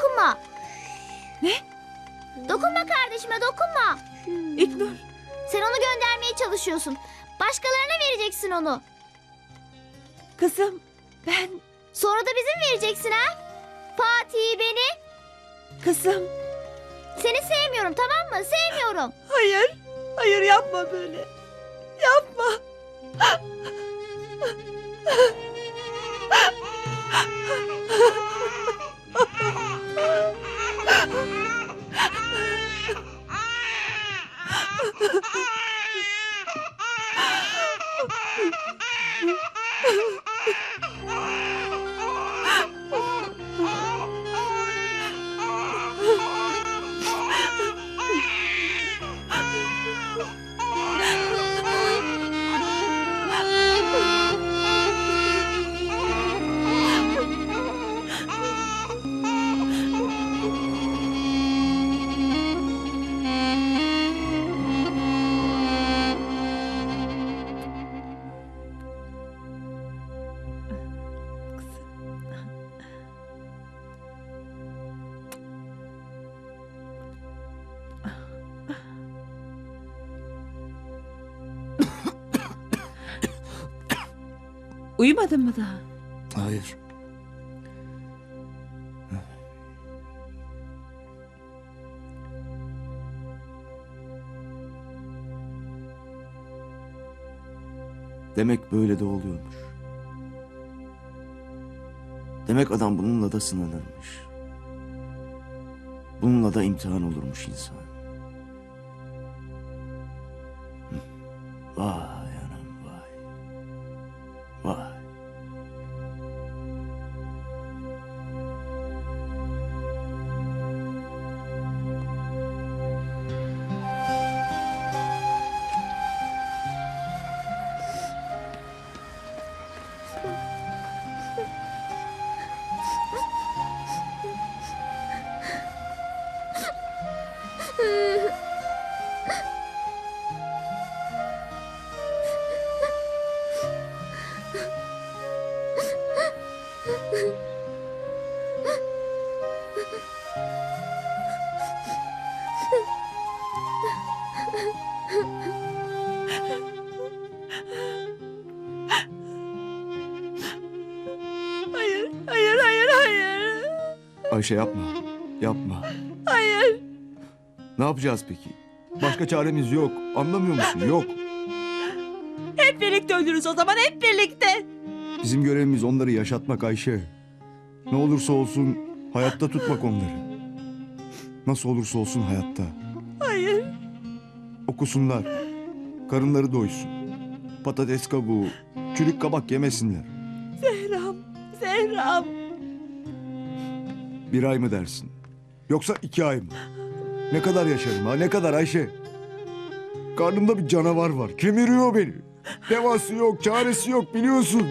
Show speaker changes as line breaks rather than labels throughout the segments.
dokunma.
Ne?
Dokunma kardeşime dokunma.
İknur.
Sen onu göndermeye çalışıyorsun. Başkalarına vereceksin onu.
Kızım ben
Sonra da bizim vereceksin ha? Fatih beni.
kızım.
Seni sevmiyorum tamam mı? Sevmiyorum.
Hayır. Hayır yapma böyle. Yapma. Uyumadın mı daha?
Hayır. Demek böyle de oluyormuş. Demek adam bununla da sınanırmış. Bununla da imtihan olurmuş insan. Hı. Ayşe yapma. Yapma.
Hayır.
Ne yapacağız peki? Başka çaremiz yok. Anlamıyor musun? Yok.
Hep birlikte ölürüz o zaman hep birlikte.
Bizim görevimiz onları yaşatmak Ayşe. Ne olursa olsun hayatta tutmak onları. Nasıl olursa olsun hayatta.
Hayır.
Okusunlar. Karınları doysun. Patates kabuğu, çürük kabak yemesinler. Bir ay mı dersin? Yoksa iki ay mı? Ne kadar yaşarım ha? Ne kadar Ayşe? Karnımda bir canavar var. Kemiriyor beni. Devası yok, çaresi yok biliyorsun.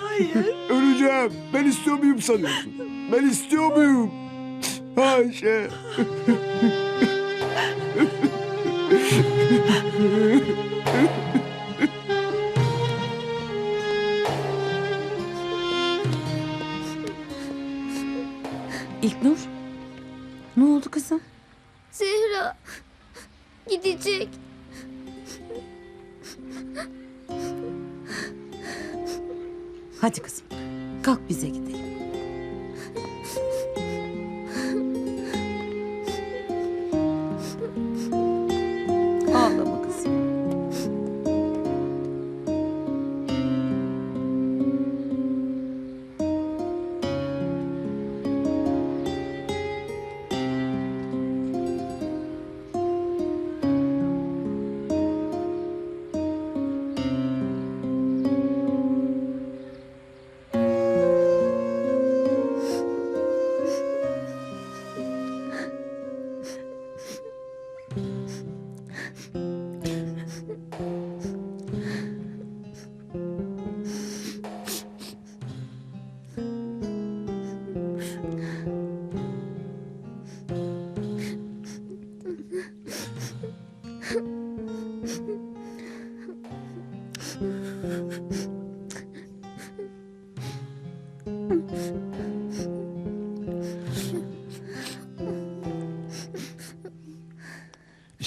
Hayır.
Öleceğim. Ben istiyor muyum sanıyorsun? Ben istiyor muyum? Ayşe.
Gidecek.
Hadi kızım. Kalk bize gidelim.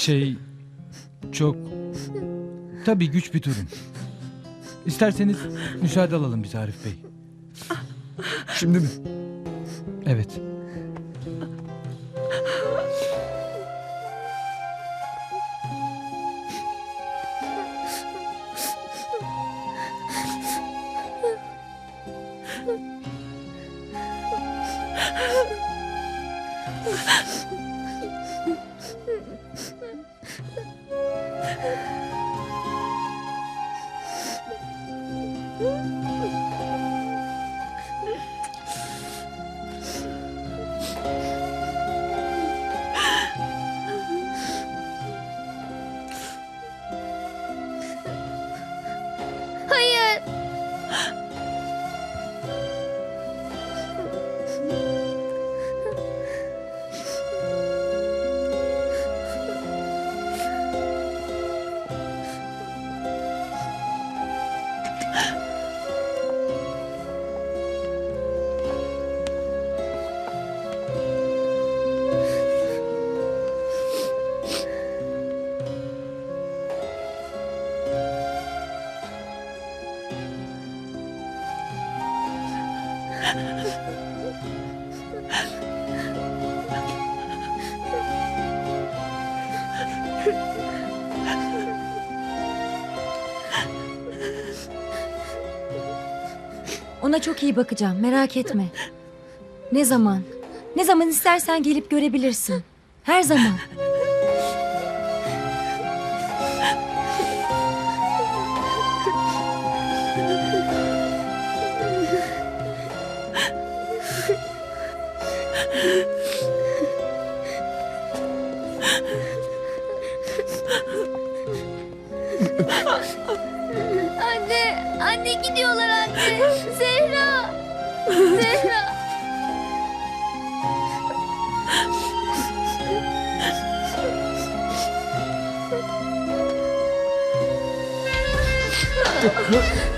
Şey çok tabii güç bir durum. İsterseniz müsaade alalım biz Arif Bey.
Şimdi mi?
Evet.
Hayır.
Ona çok iyi bakacağım merak etme. Ne zaman? Ne zaman istersen gelip görebilirsin. Her zaman.
Anne, anne gidiyorlar anne. Zehra. Zehra.